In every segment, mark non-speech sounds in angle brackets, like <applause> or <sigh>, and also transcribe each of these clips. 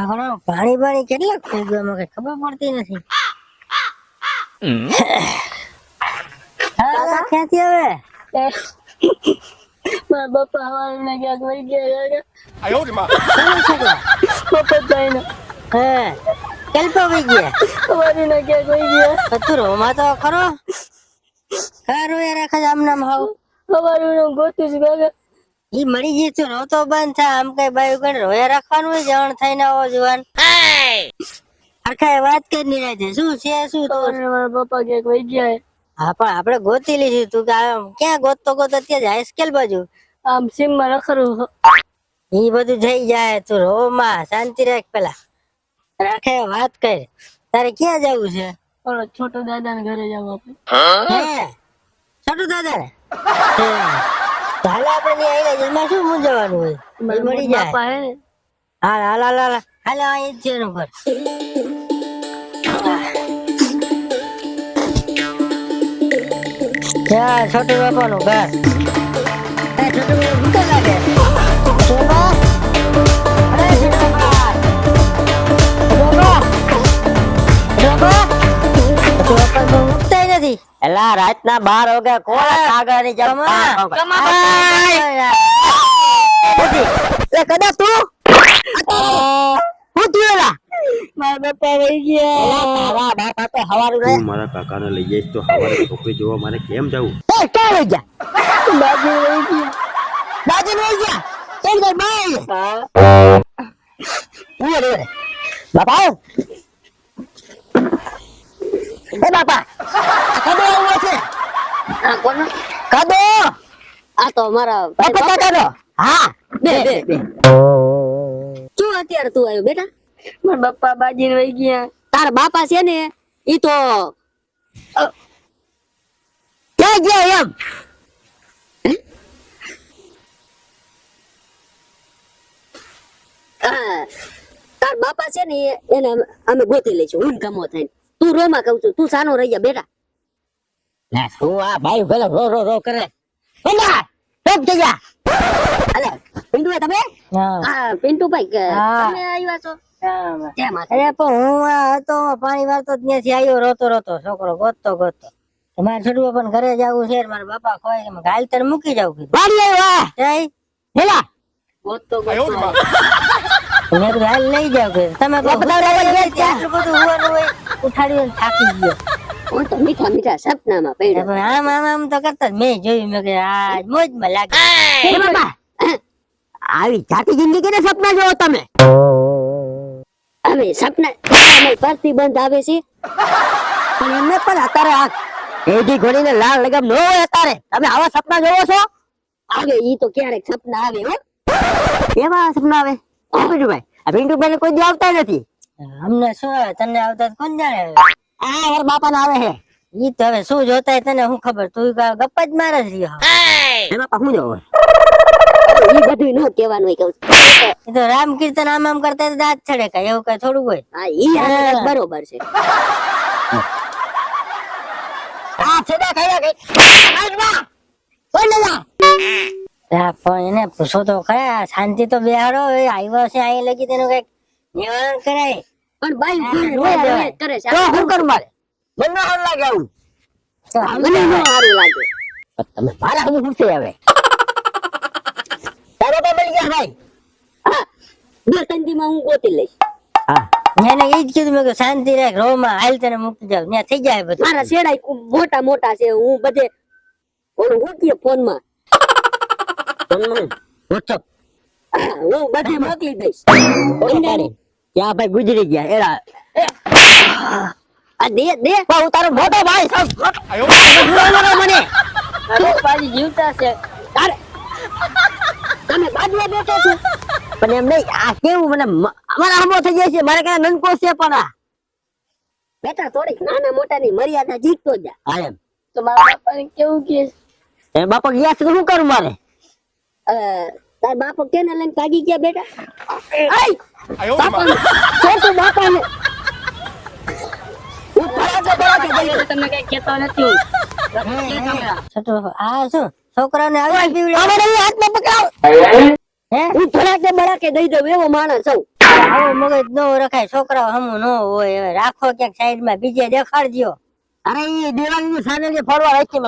આવડા પાણી પાણી કેટલા થઈ ગયો મને ખબર પડતી નથી. ક્યાંથી હવે મારા બાપા હવાલ ને ગયા ગયા? ને ક્યાંક વઈ ગયા. તું તો ખરો. ખારો યાર આખા આમ નામ હાવ. અમારું નામ ગોતું ઈ મળી ગયું તું રોતો બંધ થા આમ કઈ બાયુ કઈ રોયા રાખવાનું હોય જવણ થઈને આવો જુવાન. આખા વાત કરી નિરાજે શું છે શું તો? પપ્પા કે વહી ગયા. હા પણ આપણે ગોતી લીધી તું કે આમ ક્યાં ગોતતો ગોતો ત્યાં જાય સ્કેલ બાજુ? આમ સીમમાં રખડું ઈ બધું થઈ જાય તું રો માં શાંતિ રાખ પેલા. રાખે વાત કર. તારે ક્યાં જવું છે? ઓલો છોટો દાદાને ઘરે જવું આપણે છોટો દાદા ને હાલ આપણે ત્યાં એમાં શું મૂંઝવવાનું હોય? મળી જાય. બાપા હે ને. હાલ હાલ હાલ હાલ હાલ અહીં જ છે ત્યાં છોટુ બાપાનું ઘર. એ બાપા ભૂખ્યા લાગે. એલા રાતના બાર વાગે કોણ કાગળની જેમ એ કમા! કદાચ તું? હું તું મારા બાપા વહી ગયા. તારા બાપા તો હવારું રે તું મારા કાકાને લઈ જઈશ તો સવારે છોકરી જોવા મારે કેમ જવું? એ ક્યાં લઈ ગયા? બાજુ રહી ગયા. બાજુ ગયા? બાપા એ બાપા કદો આવ્યો છે? આ કોનો? કદો? આ તો મારા બાપા કદો? હા બે બે બે. શું અત્યારે તું આવ્યો બેટા. મારા બાપા બાજીને વહી ગયા. તારા બાપા છે ને ઈ તો ક્યાં ગયા એમ? તાર બાપા છે ને એને અમે- ગોતી લઈશું હું ગમો થઈને. તું રો માં કહું છું તું સાનો રહી જા બેટા. ના શું આ ભાઈ ભલે રો રો રો કરે. પેલા ટોપ થઈ જા. અલે પિન્ટુ ભાઈ તમે? હા. પિન્ટુ ભાઈ તમે આવ્યા છો? હું. આ હતો પાણી વાળતો ત્યાંથી આવ્યો રોતો રોતો. છોકરો ગોતતો ગોતતો. મારે છોડવો પણ ઘરે જવું છે મારા બાપા ખોય ગાલ તને મૂકી જાવ હેલા. મેં કીધું હાલ લઈ જાવ કીધું તમે ઉઠાડી લઈ લઈ જાય, આટલું બધું હોવાનું હોય ઉઠાડીને થાકી ગયો. હું તો મીઠા મીઠા સપનામાં પડ્યો. પણ આમ આમ આમ તો કરતા મેં જોયું મેં કે આ મોજમાં લાગે. એ આવી જાતી જિંદગી સપના જોવો તમે? હવે સપના પ્રતિબંધ આવે છે. પણ એમને પણ અત્યારે આ એડી ઘોડીને લાલ લગામ ન હોય અત્યારે. તમે આવા સપના જોવો છો? આવે ઈ તો ક્યારેક સપના આવે હો. કેવા સપના આવે? આ પિન્ટુભાઈ આ પિન્ટુભાઈ કોઈ દી આવતા નથી. અમને શું આવે? તને આવતા કોણ જાણે આ યાર બાપા આવે છે. ઈ તો હવે શું જોતા તને હું ખબર? તું કા ગપ્પા જ મારે જ રહ્યો એ બાપા હું જોવો? ઈ બધું ન કહેવાનું હોય કહું એ તો રામ કીર્તન આમ આમ કરતા દાંત છડે કાંઈ એવું કઈ થોડું હોય? હા ઈ બરોબર છે. આ છેડા ખાયા કોઈ નલા હા, પણ એને પૂછો તો ખરા શાંતિ તો બેહાડો એ આવ્યો છે આ લગી તેનું કંઈક નિવારણ કરાય પણ ભાઈ મને રોયા રોયા કરે છે તો શું કરું મારે મને હાર લાગે આવું તો મને ન સારું લાગે પણ તમે મારા હું શું છે હવે તારો તો મળી ગયા ભાઈ હા ત્રણ હું ગોતી લઈશ હા એને એ જ કીધું મેં શાંતિ રાખ રો માં હાલ તને મૂકી જાવ ત્યાં થઈ જાય બધું મારા શેડાઈ મોટા મોટા છે હું બધે ઓલું હું કે ફોનમાં વોટ્સઅપ હું બધી મોકલી દઈશ. ક્યાં ભાઈ ગુજરી ગયા. એરા હું તારો મોટો બેઠો છો. પણ એમ નહીં આ કેવું મને અમારા આંબો થઈ જાય છે. મારે કઈ નનકો છે પણ આ. બેટા થોડીક નાના મોટા ની મર્યાદા જીતતો જા. હા એમ. તો મારા બાપા કેવું કે બાપા ગયા છે શું કરું મારે? तार बाप के ने लेन कागी किया बेटा? आई बाप ने छोड़ तो बाप ने। ऊपर जा बड़ा के भाई तुमने क्या किया तो नहीं तू छोटो आ सु छोकरा ने आ भी आ मेरे हाथ में पकड़ो हैं? ऊपर आ बड़ा के दे दे वो माना सब छोकरा साइड में बीजे दियो। अरे ये देवा के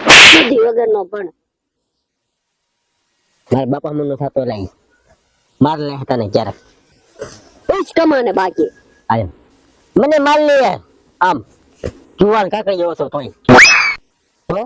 બુદ્ધિ વગરનો પણ. મારા બાપા મને થતો લઈ માર લે હતા ને ક્યારેક. ઉચ્ચ કમાને બાકી. આયો મને માર લે આમ. જુવાન કાકડી જેવો છો તોય. હો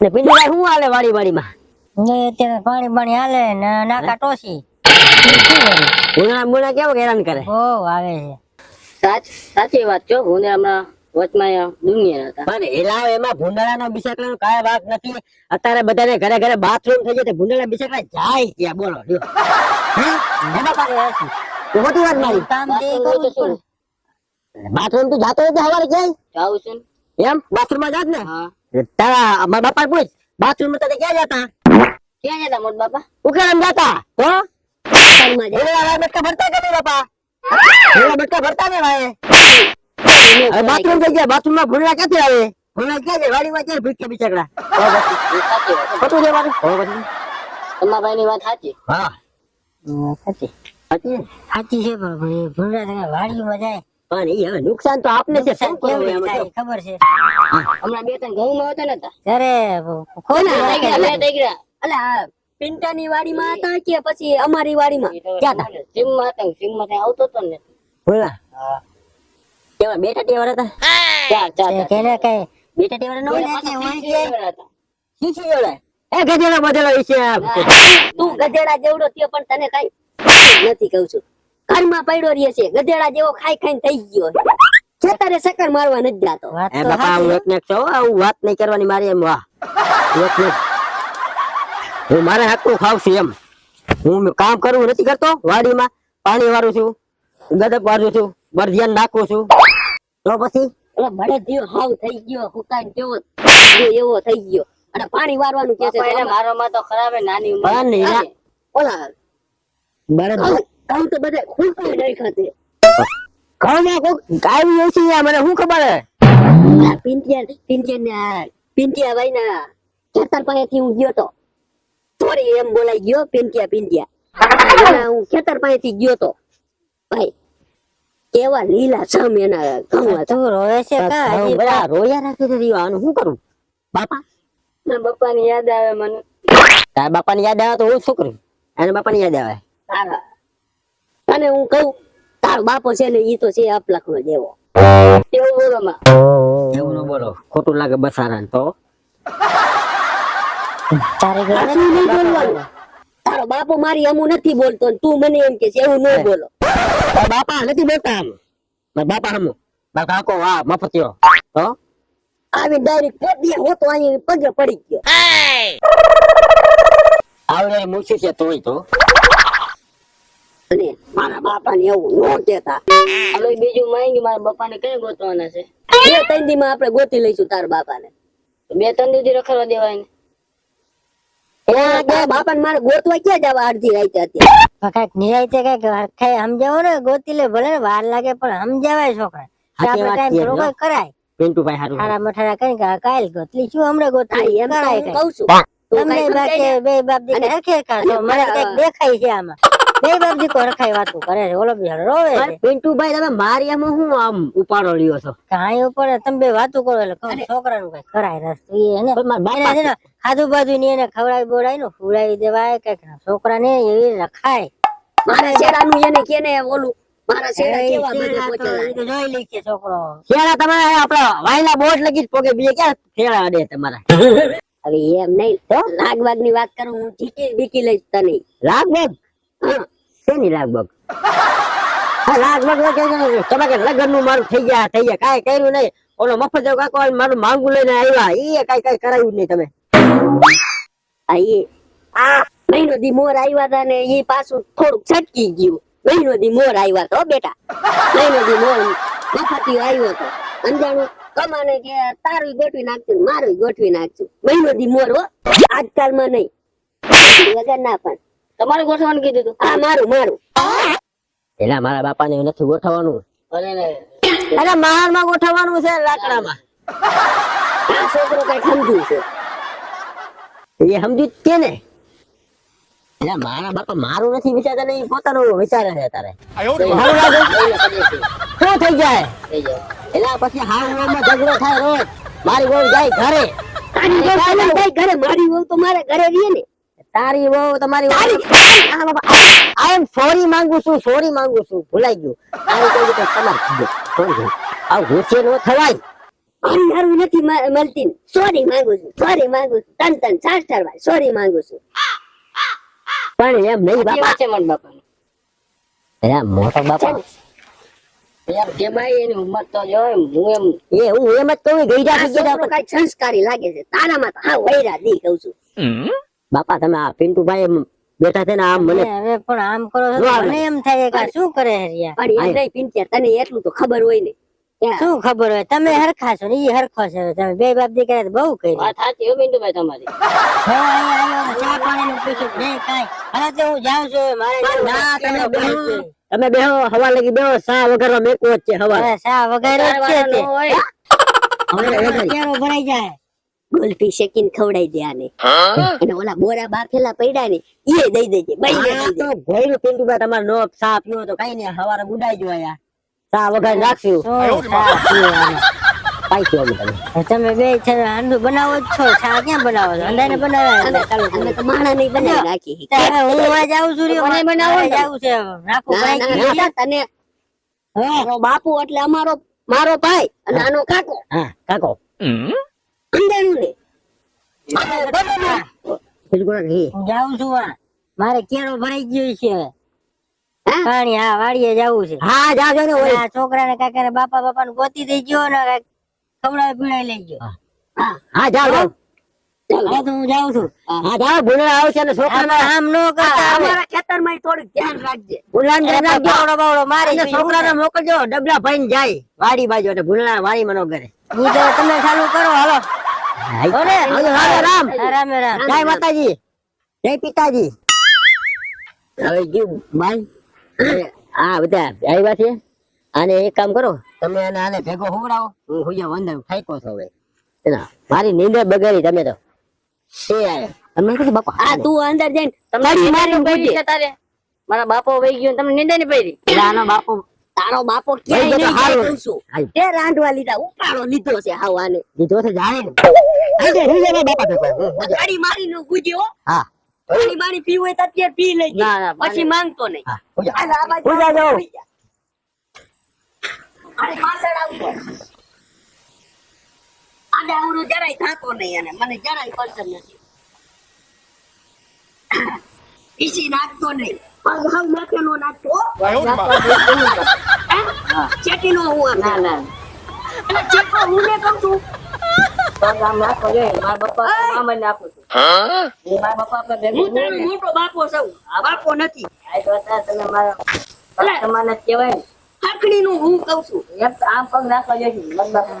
ને પિંડુભાઈ શું હાલે વાડી વાડીમાં? ને અત્યારે પાણી પાણી હાલે ને નાકા ટોસી. ઉનાળા મુના કેવો હેરાન કરે? બહુ આવે છે. સાચ સાચી વાત છો હું ને હમણાં વચમાં દુનિયા હતા. પણ એલા એમાં ભૂંડળાનો બિસાકલાનો કાંઈ વાત નથી. અત્યારે બધાને ઘરે ઘરે બાથરૂમ થઈ જાય તો ભૂંડળા જાય ત્યાં. બોલો લ્યો. એમાં પાછી તો ખોટી વાત મારી? કામ તે કરવું જ બાથરૂમ તું જાતો હોય હવારે ક્યાંય? જાઉં છું એમ? બાથરૂમમાં જાત ને? હા. તારા મારા બાપા પૂછ. બાથરૂમમાં તને ક્યાં જતા? ક્યાં જતા મોટ બાપા? ઉકેલમ જતા? તો. એલા બટકા ભરતા કે બાપા? ભરતા ને ભાઈ? બાથરૂમ થઈ ગયા. બાથરૂમમાં ભૂંડળા ક્યાંથી આવે? ભૂંડળા ક્યાં છે વાડીમાં ક્યાં ભૂખ્યા વાત ખોટું છે મારું હવે પછી તમારા ની વાત સાચી? હા. સાચી. સાચી? છે. પણ ભૂંડા તમે વાડીમાં જાય. પણ એ હવે નુકસાન તો આપને છે? ખબર છે. હમણાં બે ત્રણ ઘઉંમાં હતા ને હતા. ત્યારે થઈ ગયા એટલે આ પિંટાની વાડીમાં હતા કે પછી અમારી વાડીમાં? ક્યાં હતા સીમમાં હતા ત્યાં આવતો હતો ને. ભૂલા કેવા બે ટટી વાળા હતા ચાર ચાર કેને કઈ બે ટટી વાળા ન હોય. ને? વાળા હતા. શીશી જોડે એ ગધેડો બધેલો વિશે તું ગધેડા જેવડો થયો પણ તને કઈ નથી કહું છું. ઘરમાં પડ્યો રહે છે. ગધેડા જેવો ખાઈ ખાઈને થઈ ગયો ખેતરે ચક્કર મારવા નથી જાતો. વાત એ બાપા હું એક ને એક આવું વાત નહીં કરવાની મારી એમ વાહ. એક હું મારે હાથનું ખાવ છું એમ. હું કામ કરવું નથી કરતો. વાડીમાં પાણી વાળું છું. ગદક વાળું છું. બરધિયાન નાખું છું. તો પછી? એટલે થયો હાવ થઈ ગયો હુકાઈને કેવો એવો થઈ ગયો. અને પાણી વારવાનું કે છે એને મારો માં તો ખરાબ નાની ઉંમર. પણ ઓલા બળદ ઘઉં તો બધા ખૂંપાઈ નાખ્યા છે ઘઉંમાં કોક ગાયું યાર, મને શું ખબર હે? આ પિંટિયા પિંટિયા ને પિંટિયા ભાઈ ના ખેતર પાસેથી હું ગયો તો. સોરી એમ બોલાઈ ગયો પિંટિયા પિંટિયા. હું ખેતર પાસેથી ગયો તો. ભાઈ કેવા લીલા છમ એના ઘઉં તું રોવે છે કા? બધા રોયા રાખી દીધી આનું શું કરું? બાપા? મારા ની યાદ આવે મને. તારા બાપાની યાદ આવે તો હું શું કરું? એને બાપાની યાદ આવે. તારા. અને હું કહું તારો બાપો છે ને ઈ તો છે અપલખ નો દેવો એવું બોલો માં. એવું ન બોલો. ખોટું લાગે બસારા તો. તારે નહીં બોલવાનું? તારો બાપો મારી અમુ નથી બોલતો તું મને એમ કે છે એવું ન બોલો. બાપા નથી બોલતા આમ મારા બાપા હમુ મારા કાકો વાહ મફતિયો તો આવી ડાયરેક્ટ પોતી હોતો અહીં પગે પડી ગયો આવડે મૂછું છે તોય તો અને મારા બાપા ને એવું ન કેતા હવે બીજું માંગ્યું મારા પપ્પાને કઈ ગોતવાના છે બે ત્રણ દી માં આપણે ગોતી લઈશું તારા બાપા ને બે ત્રણ દીધી રખડવા દેવાય ને બાપા ને મારે ગોતવા ક્યાં જવા અડધી રાતે અત્યારે કંઈક નિરાયતે કંઈક હરખાઈ સમજાવો ને ગોતી લે ભલે વાર લાગે પણ સમજાવાય છોકરા. આપણે ટાઈમ. કઈ કરાય. પિન્ટુભાઈ હારું હારા મઠારા કઈ કે કાલ ગોતલી શું હમણાં ગોતલી? એમ કરાય કહું છું. તમને બાકી બે બાપ દીકરા અને- રખે કાઢો મને કંઈક દેખાય છે આમાં. બે બાપ દીકો વાતું કરે છે. ઓલો બિચારો રોવે પિન્ટુભાઈ તમે મારી હું આમ ઉપાડો લ્યો છો? કાંઈ ઉપર તમે બે વાતું કરો એટલે છોકરાનું કઈ કરાય રસ્તો ઈ એને પણ છે ને ખાધું ની એને ખવડાવી બોડાવી ને ફૂલાવી દેવાય. કંઈક છોકરાને એવી રખાય. મારા શેરાનું એને કેને ઓલું? <laughs> ની વાત કરું હું જીકી બીકી લઈશ તને. લાગબગ? શેની લાગબગ લાગબગ તો કે છે, તમે કે લગનનું મારું થઈ ગયા થઈ ગયા. કાંઈ કર્યું નહીં. ઓલો મફત કાકો મારું માંગુ લઈને આવ્યા. એ કાંઈ કાંઈ કરાયું નહીં તમે. આ મહિનો દી મોર આવ્યા ને એ પાછું થોડુંક છટકી ગયું. મહિનો દી મોર આવ્યા તો બેટા. મહિનો મોર મફતિયો આવ્યો હતો અંજાણું કમાને કે તારું ગોઠવી નાખશું મારું ગોઠવી નાખશું મહિનો મોર હો. આજકાલમાં નહીં. વગર ના પણ. તમારે ગોઠવવાનું કીધું તું? આ મારું મારું. એલા મારા બાપાને નથી ગોઠવવાનું. અરે મારમાં ગોઠવવાનું છે લાકડામાં. છોકરો કઈ સમજ્યું છે. એ સમજ્યું છે ને. એટલે મારા બાપા મારું નથી વિચારતા ને એ પોતાનું વિચારે છે તારે. શું થઈ જાય? એના પછી હાવમાં ઝઘડો થાય રોજ. મારી વહુ જાય ઘરે. ઘરે. મારી વહુ તો મારે ઘરે રહીએ ને. તારી વહુ તમારી આઈ એમ સોરી માંગુ છું સોરી માંગુ છું. ભૂલાઈ ગયું. તારી કોઈ રીતે તમારે સોરી આવ ગુસ્સે નો થવાય. મારી હારું નથી મળતી. સોરી માંગુ છું. સોરી માંગુ છું. તન તન ચાર ચાર વાર સોરી માંગુ છું. પણ એમ નહીં બાપા. છે મન બાપા એ મોટો બાપા. એમ કે ભાઈ એની ઉંમર તો જો એમ હું એમ એ હું એમ જ કહું ગઈડા આ થઈ ગયા સંસ્કારી લાગે છે. તારામાં તો હા વૈરા દી કહું છું. બાપા તમે આ પિન્ટુભાઈ બેઠા છે ને આમ મને હવે પણ આમ કરો છો મને એમ થાય કે શું કરે હરિયા પણ એમ. નહીં તને એટલું તો ખબર હોય ને. શું ખબર હોય? તમે હરખા છો ને ઈ હરખો છે. તમે બે બાપ દીકરા તો બહુ કરી. વાત સાચી હો પિન્ટુભાઈ તમારી. હો આયો આયો ચા પાણી નું પીશું. નહીં કાઈ. હવે તો હું જાઉં છું મારે ના તમે બેહો. તમે બેહો હવા લાગી બેહો. સા વગર મેકો જ છે હવા. સા ચા વગર છે તે. હોય. કેરો ભરાઈ જાય. ગોલ્ફી શેકીને ખવડાઈ દે આને. અને ઓલા બોરા બાફેલા પડ્યા ને એ દઈ દેજે બઈ તો ભોયરું પિન્ટુભાઈ તમારે નો સા પીવો તો કઈ નહીં હવારે ગુડાઈ જો આયા સા વગર રાખશું શું ચા પીવાની? પાઈ પીવો તમે તમે બે છે ને બનાવો જ છો ચા ક્યાં બનાવો છો? અંડાને બનાવે ચાલો અમે તો માણા નહીં બનાવી નાખી હું. છું. મને બનાવો છે રાખું તને બાપુ એટલે અમારો મારો ભાઈ અને આનો કાકો. હા કાકો. જાઉં છું આ. મારે કેરો ભરાઈ ગયો છે? પાણી હા વાડીએ જાવું છે. હા જાજો ને ઓય. છોકરા છોકરાને કાકા ને બાપા બાપા ને ગોતી દઈ ગયો ને કાંઈક ખવડાવી પીવડાવી લઈ ગયો હા જાઓ જાઓ. તો હું જાઉં છું. હા. જાઓ ભૂંડળા આવશે ને છોકરાના આમ નો કરતા અમારા ખેતરમાં થોડુંક ધ્યાન રાખજે. ભૂંડળાને રાખજો. બાવડો બાવડો મારી અને છોકરાને મોકલજો ડબલા ભરીને જાય વાડી બાજુ એટલે ભૂંડળા વાડીમાં નો કરે ઈ તો તમે ચાલુ કરો હાલો. ઓલે. રામ. રામ રામ. જય માતાજી. જય પિતાજી. હવે ગયું બાઈ આ બધા આવ્યા છે. અને એક કામ કરો તમે આને આને ભેગો હોવડાવો. હું હુયા વંદર થાક્યો છો હવે. મારી નીંદર બગાડી તમે તો. એ. આયા તમને કીધું બાપા આ તું અંદર જઈને તમારી મારી પડી છે તારે. મારા બાપો વહી ગયો તમને તમને નિંદાની પડી. એટલે આનો બાપુ તારો બાપો ક્યાંય નહીં જાય કહું છું. તે રાંધવા લીધા ઉપાડો લીધો છે હાવ આને. લીધો છે જાણે. ને હાલ દે, હુઈ જા બાપા ભેગો. હું, હું ગાડી મારી નો ગુજ્યો હા. પાણી બાણી પીવું હોય તો અત્યારે પી લઈ ના, ના, પછી માંગતો નહીં. હા. હુઈ પાછળ આવતો આડાવડું જરાય થતો નહીં અને મને જરાય પસંદ નથી. પીસી નાખતો નહીં. પગ હવ નાખેલો નાખતો ચેટી નો હું ના ના. હું મોટો બાપો છું. આ બાપો નથી. તમે મારા બાપા સમાન જ કહેવાયનું. હું કઉ છું. આમ પગ નાખો જોઈએ મત બાપા.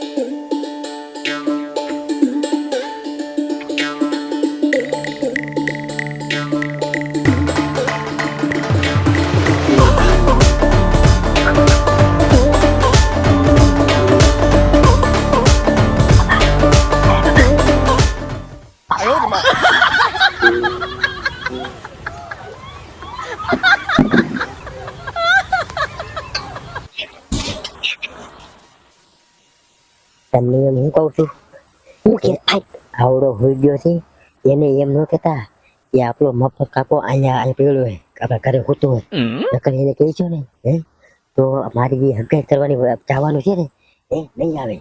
તમને એમ હું કહું છું હું કે આવડો હોઈ ગયો છે. એને એમ ન કહેતા કે આપણો મફત કાકો અહીંયા અહીં પેલો હોય આપણા ઘરે હોતો હોય. નકર એને કહીશું ને હે તો મારી જે હગાઈ કરવાની જવાનું છે ને એ નહીં આવે.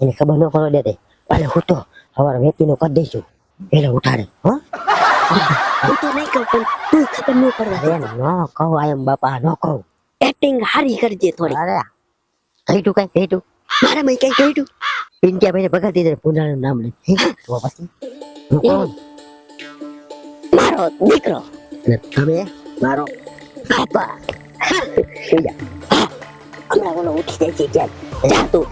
એને ખબર ન પડવા દેતે અને હું તો સવારે વેચીનો કરી દઈશું પેલો ઉઠાડે. હો? હું તો નહીં કહું પણ તું ખબર ન પડવા એમ ન કહું આયમ બાપા ન કહું. એક્ટિંગ હારી કરજે થોડી અરે કઈ તું કઈ કઈ તું. મારા મય કઈ કહ્યું પિંટિયા ભાઈને પગાર દે પુનાનું નામ લે? તો પછી હું કોણ? મારો દીકરો. અને તમે મારો બાપા. હમણાં ઓલો ઉઠી જાય છે ક્યાંક જા તું.